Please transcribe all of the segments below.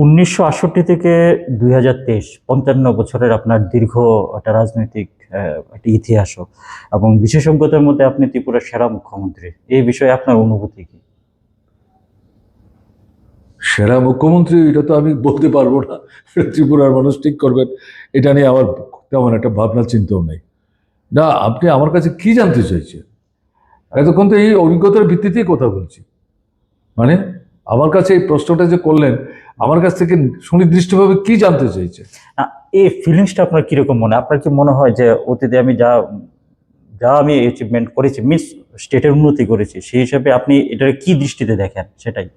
উনিশশো আটষট্টি থেকে দুই হাজার তেইশ, পঞ্চান্ন বছরের আপনার দীর্ঘ একটা রাজনৈতিক একটা ইতিহাসও এবং বিশেষজ্ঞদের মধ্যে আপনি ত্রিপুরার সেরা মুখ্যমন্ত্রী, এই বিষয়ে আপনার অনুভূতি কি? সেরা মুখ্যমন্ত্রী, এটা তো আমি বলতে পারব না। ত্রিপুরার মানুষ ঠিক করবেন, এটা নিয়ে আমার তেমন একটা ভাবনা, চিন্তাও নেই। না, আপনি আমার কাছে কি জানতে চাইছেন? এতক্ষণ তো এই অভিজ্ঞতার ভিত্তিতেই কথা বলছি। মানে আমার কাছে এই প্রশ্নটা যে করলেন আমার কাছ থেকে সুনির্দিষ্টভাবে কি জানতে চাইছে? না, এই ফিলিংসটা আপনার কীরকম মনে? আপনার কি মনে হয় যে অতীতে আমি যা যা আমি অ্যাচিভমেন্ট করেছি মিস স্টেটের উন্নতি করেছি সেই হিসাবে আপনি এটার কি দৃষ্টিতে দেখেন? সেটাই।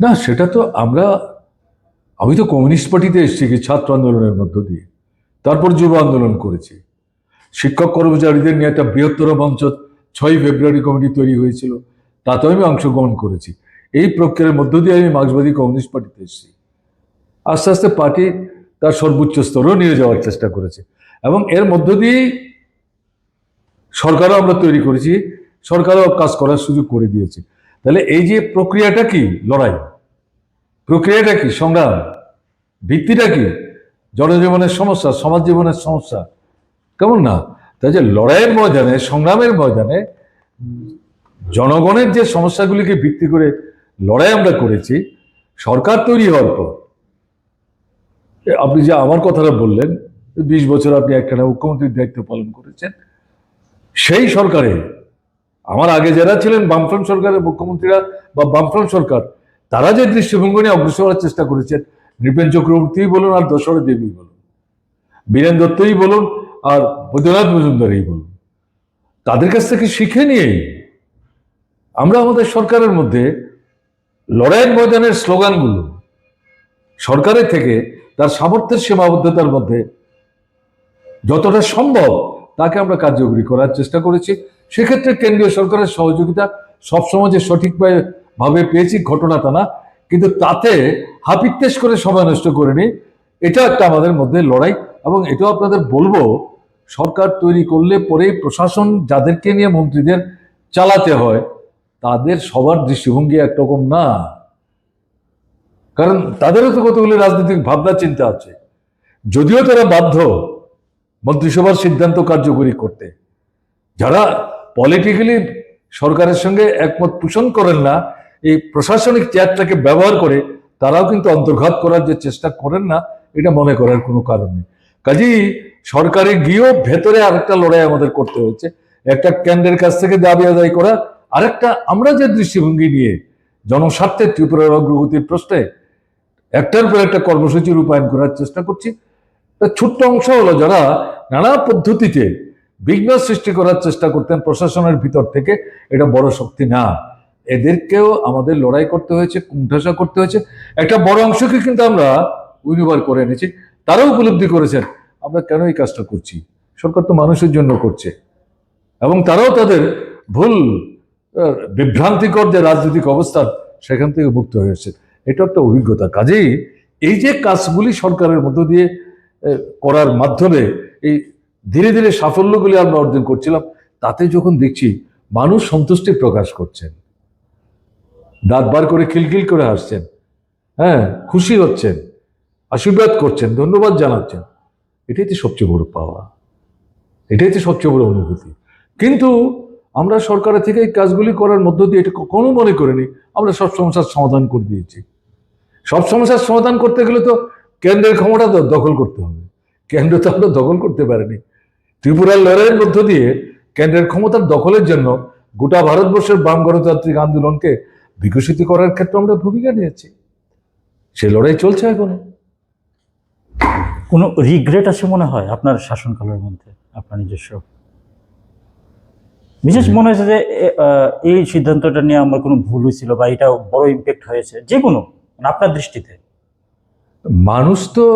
না সেটা তো আমরা আমি তো কমিউনিস্ট পার্টিতে এসেছি কি ছাত্র আন্দোলনের মধ্য দিয়ে। তারপর যুব আন্দোলন করেছি। শিক্ষক কর্মচারীদের নিয়ে একটা বৃহত্তর মঞ্চ ছয় ফেব্রুয়ারি কমিটি তৈরি হয়েছিল। তাতেও আমি অংশগ্রহণ করেছি। এই প্রক্রিয়ার মধ্য দিয়ে আমি মার্ক্সবাদী কমিউনিস্ট পার্টিতে এসেছি। আস্তে আস্তে পার্টি তার সর্বোচ্চ স্তরেও নিয়ে যাওয়ার চেষ্টা করেছে এবং এর মধ্য দিয়েই সরকারও আমরা তৈরি করেছি, সরকারও কাজ করার সুযোগ করে দিয়েছে। তাহলে এই যে প্রক্রিয়াটা কি? লড়াই। প্রক্রিয়াটা কি? সংগ্রাম। ভিত্তিটা কি? জনজীবনের সমস্যা, সমাজ জীবনের সমস্যা। কেমন না? তাই যে লড়াইয়ের ময়দানে, সংগ্রামের ময়দানে জনগণের যে সমস্যাগুলিকে ভিত্তি করে লড়াই আমরা করেছি, সরকার তৈরি হওয়ার পর। আপনি যে আমার কথাটা বললেন, বিশ বছর আপনি একখানা মুখ্যমন্ত্রীর দায়িত্ব পালন করেছেন, সেই সরকারে, আমার আগে যারা ছিলেন বামফ্রন্ট সরকারের মুখ্যমন্ত্রীরা বা বামফ্রন্ট সরকার, তারা যে দৃষ্টিভঙ্গি নিয়ে অগ্রসর হওয়ার চেষ্টা করেছেন, নৃপেন চক্রবর্তীই বলুন আর দশরথ দেবী বলুন, বীরেন দত্তই বলুন আর বৈদ্যনাথ মজুমদারই বলুন, তাদের কাছ থেকে শিখে নিয়েই আমরা আমাদের সরকারের মধ্যে লড়াইয়ের ময়দানের স্লোগানগুলো সরকারের থেকে তার সামর্থ্যের সীমাবদ্ধতার মধ্যে যতটা সম্ভব তাকে আমরা কার্যকরী করার চেষ্টা করেছি। সেক্ষেত্রে কেন্দ্রীয় সরকারের সহযোগিতা সবসময় যে সঠিকভাবে ভাবে পেয়েছি, ঘটনা তা না। কিন্তু তাতে হাপিত্তেশ করে সময় নষ্ট করিনি। এটা একটা আমাদের মধ্যে লড়াই এবং এটাও আপনাদের বলব, সরকার তৈরি করলে পরে প্রশাসন যাদেরকে নিয়ে মন্ত্রীদের চালাতে হয় তাদের সবার দৃষ্টিভঙ্গি একরকম না। কারণ তাদেরও তো কতগুলি রাজনৈতিক ভাবনা, চিন্তা আছে। যদিও তারা বাধ্য মন্ত্রিসভার সিদ্ধান্ত কার্যকরী করতে। যারা পলিটিক্যালি সরকারের সঙ্গে একমত পোষণ করেন না, এই প্রশাসনিক চেয়ারটাকে ব্যবহার করে তারাও কিন্তু অন্তর্ঘাত করার যে চেষ্টা করেন না, এটা মনে করার কোনো কারণ নেই। কাজেই সরকারে গিয়েও ভেতরে আরেকটা লড়াই আমাদের করতে হয়েছে। একটা কেন্দ্রের কাছ থেকে দাবি আদায় করা আরেকটা, আমরা যে দৃষ্টিভঙ্গি নিয়ে জনস্বার্থে ত্রিপুরার অগ্রগতির প্রশ্নে একটার পর একটা কর্মসূচি রূপায়ণ করার চেষ্টা করছি। ছোট্ট অংশ হলো যারা নানা পদ্ধতিতে বিঘ্ন সৃষ্টি করার চেষ্টা করতেন প্রশাসনের ভিতর থেকে, এটা বড় শক্তি না। এদেরকেও আমাদের লড়াই করতে হয়েছে, কুণ্ঠাসা করতে হয়েছে। একটা বড় অংশকে কিন্তু আমরা উইনিবার করে এনেছি, তারাও উপলব্ধি করেছেন, আমরা কেন এই কাজটা করছি? সরকার তো মানুষের জন্য করছে। এবং তারাও তাদের ভুল বিভ্রান্তিকর যে রাজনৈতিক অবস্থা সেখান থেকে মুক্ত হয়েছে এটা একটা অভিজ্ঞতা। কাজেই এই যে কাজগুলি সরকারের মধ্য দিয়ে করার মাধ্যমে এই ধীরে ধীরে সাফল্যগুলি আমরা অর্জন করছিলাম, তাতে যখন দেখছি মানুষ সন্তুষ্টি প্রকাশ করছেন, দাঁত বার করে খিলখিল করে হাসছেন হ্যাঁ খুশি হচ্ছেন, আশীর্বাদ করছেন, ধন্যবাদ জানাচ্ছেন, এটাই তো সবচেয়ে বড় পাওয়া, এটাই তো সবচেয়ে বড় অনুভূতি। কিন্তু আমরা সরকারের থেকে এই কাজগুলি করার মধ্য দিয়ে এটা কখনো মনে করিনি। আমরা সব সমস্যার সমাধান করে দিয়েছি। সব সমস্যার সমাধান করতে গেলে তো কেন্দ্রের ক্ষমতা দখল করতে হবে। কেন্দ্র তো আমরা দখল করতে পারিনি। ত্রিপুরার লড়াইয়ের মধ্য দিয়ে কেন্দ্রের ক্ষমতার দখলের জন্য গোটা ভারতবর্ষের বাম গণতান্ত্রিক আন্দোলনকে বিকশিত করার ক্ষেত্রে আমরা ভূমিকা নিয়েছি। সে লড়াই চলছে এখনও। কোনো রিগ্রেট আছে মনে হয় আপনার শাসনকালের মধ্যে? আপনার নিজস্ব বিশেষ মনে হয়েছে যে এই সিদ্ধান্তটা নিয়ে আমার কোনো ভুল হয়েছিল বা এটা বড় ইম্প্যাক্ট হয়েছে, যে কোনো মানে আপনার দৃষ্টিতে। মানুষ তো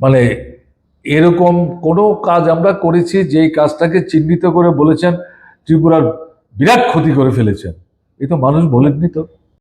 মানে এরকম কোনো কাজ আমরা করেছি যেই কাজটাকে চিহ্নিত করে বলেছেন, ত্রিপুরার বিরাট ক্ষতি করে ফেলেছেন। এ তো মানুষ বলেননি তো।